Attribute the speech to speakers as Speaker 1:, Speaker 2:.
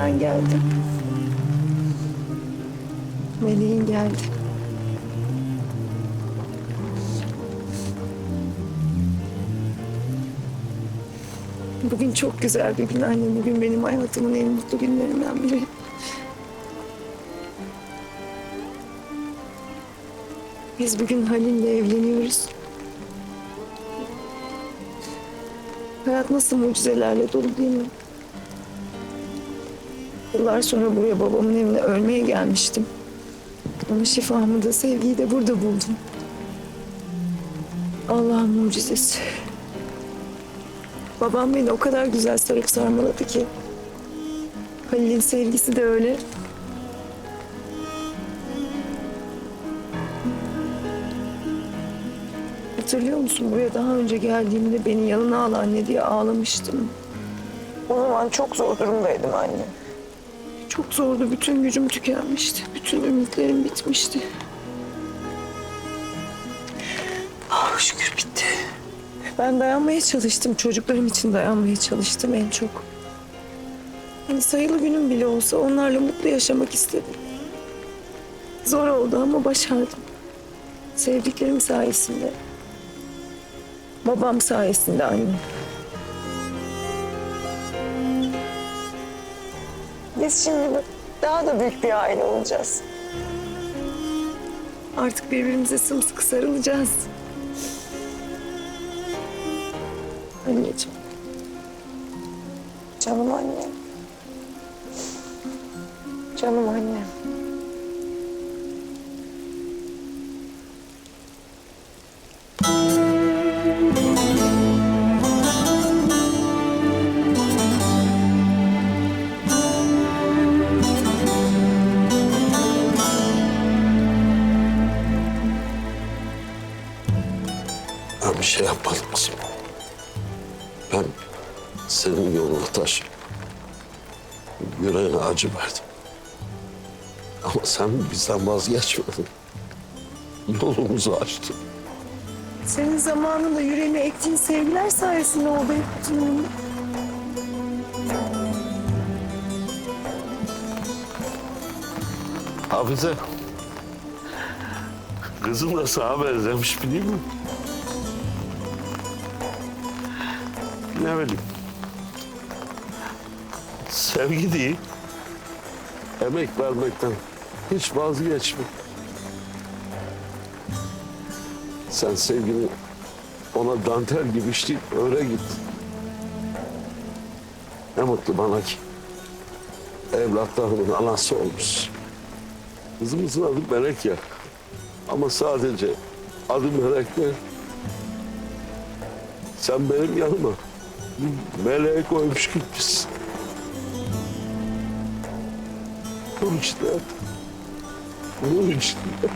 Speaker 1: Senden geldi. Meleğin geldi. Bugün çok güzel bir gün anne. Bugün benim hayatımın en mutlu günlerinden biri. Biz bugün Halil'le evleniyoruz. Hayat nasıl mucizelerle dolu değil mi? Yıllar sonra buraya babamın evine ölmeye gelmiştim. Ama şifamı da sevgiyi de burada buldum. Allah'ın mucizesi. Babam beni o kadar güzel sarıp sarmaladı ki. Halil'in sevgisi de öyle. Hatırlıyor musun buraya daha önce geldiğimde beni yanına al anne diye ağlamıştım. O zaman çok zor durumdaydım anne. Çok zordu. Bütün gücüm tükenmişti. Bütün ümitlerim bitmişti. Ah şükür bitti. Ben dayanmaya çalıştım. Çocuklarım için dayanmaya çalıştım en çok. Hani sayılı günüm bile olsa onlarla mutlu yaşamak istedim. Zor oldu ama başardım. Sevdiklerim sayesinde. Babam sayesinde anne. Biz şimdi daha da büyük bir aile olacağız. Artık birbirimize sımsıkı sarılacağız. Anneciğim. Canım annem. Canım annem.
Speaker 2: Bir şey yapmadım kızım. Ben senin yoluna taş, yüreğine acı verdim. Ama sen bizden vazgeçmedin. Yolumuzu açtın.
Speaker 1: Senin zamanında yüreğime ektiğin sevgiler sayesinde oldu hep.
Speaker 2: Hafize. Kızım da sana benzemiş biliyor musun? Ne bileyim. Sevgi değil. Emek vermekten hiç vazgeçme. Sen sevgini ona dantel gibi işleyip öyle git. Ne mutlu bana ki. Evlatlarımın anası olmuş. Kızımızın adı Melek ya. Ama sadece adı Melek değil. Sen benim yanıma meleğe koymuş gitmişsin. Nur içinde. Nur içinde.